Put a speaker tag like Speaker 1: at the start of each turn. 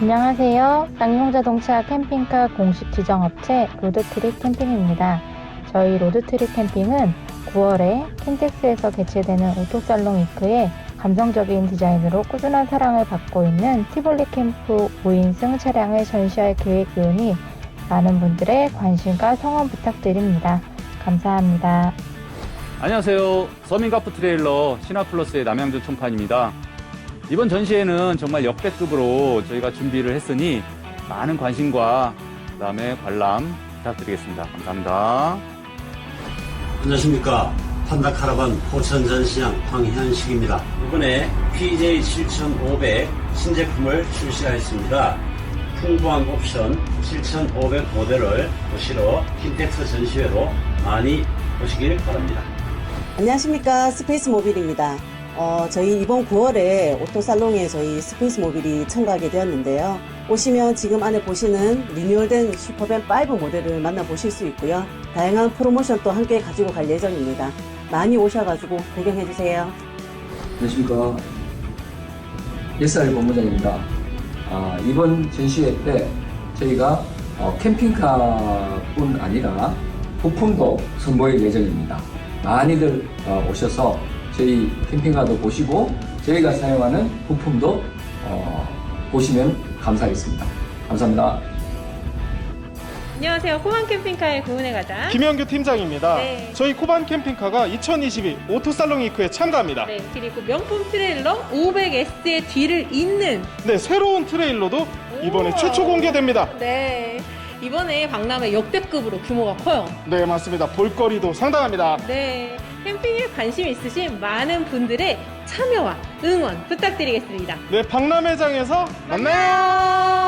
Speaker 1: 안녕하세요. 쌍용자동차 캠핑카 공식 지정업체 로드트릭 캠핑입니다. 저희 로드트릭 캠핑은 9월에 킨텍스에서 개최되는 오토살롱 위크에 감성적인 디자인으로 꾸준한 사랑을 받고 있는 티볼리 캠프 5인승 차량을 전시할 계획이오니 많은 분들의 관심과 성원 부탁드립니다. 감사합니다.
Speaker 2: 안녕하세요. 서민가프 트레일러 신화플러스의 남양주 총판입니다. 이번 전시회는 정말 역대급으로 저희가 준비를 했으니 많은 관심과 그다음에 관람 부탁드리겠습니다. 감사합니다.
Speaker 3: 안녕하십니까. 판다 카라반 포천 전시장 황현식입니다. 이번에 PJ 7500 신제품을 출시하였습니다. 풍부한 옵션 7500 모델을 보시러 킨텍스 전시회로 많이 오시길 바랍니다.
Speaker 4: 안녕하십니까 스페이스 모빌입니다. 어, 저희 이번 9월에 오토살롱에 저희 스페이스 모빌이 참가하게 되었는데요. 오시면 지금 안에 보시는 리뉴얼된 슈퍼밴 5 모델을 만나보실 수 있고요. 다양한 프로모션도 함께 가지고 갈 예정입니다. 많이 오셔가지고 구경해주세요.
Speaker 5: 안녕하십니까. SR 본부장입니다. 아, 이번 전시회 때 저희가 어, 캠핑카뿐 아니라 부품도 선보일 예정입니다. 많이들 어, 오셔서 저희 캠핑카도 보시고 저희가 사용하는 부품도 어, 보시면 감사하겠습니다. 감사합니다.
Speaker 6: 안녕하세요. 코만 캠핑카의 구은혜 가자.
Speaker 7: 김영규 팀장입니다.
Speaker 6: 네.
Speaker 7: 저희 코반 캠핑카가 2022 오토 살롱 위크에 참가합니다. 네.
Speaker 6: 네, 그리고 명품 트레일러 500S의 뒤를 잇는
Speaker 7: 새로운 트레일러도 이번에
Speaker 6: 우와.
Speaker 7: 최초 공개됩니다.
Speaker 6: 네. 이번에 박람회 역대급으로 규모가 커요.
Speaker 7: 네, 맞습니다. 볼거리도 상당합니다.
Speaker 6: 네. 캠핑에 관심 있으신 많은 분들의 참여와 응원 부탁드리겠습니다.
Speaker 7: 네, 박람회장에서 만나요.